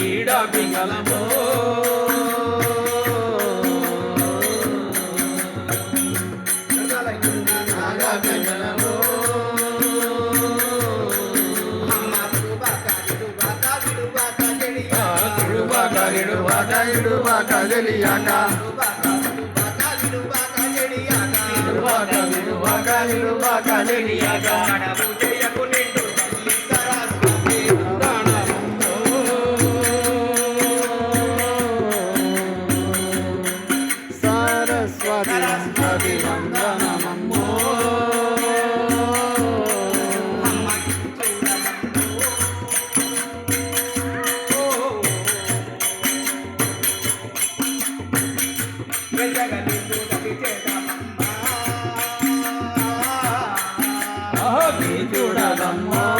ఈడ పింగళము నాగా పింగళమో ఇడుబాక ఇడుబాక ఇడుబాక చూడదమ్మో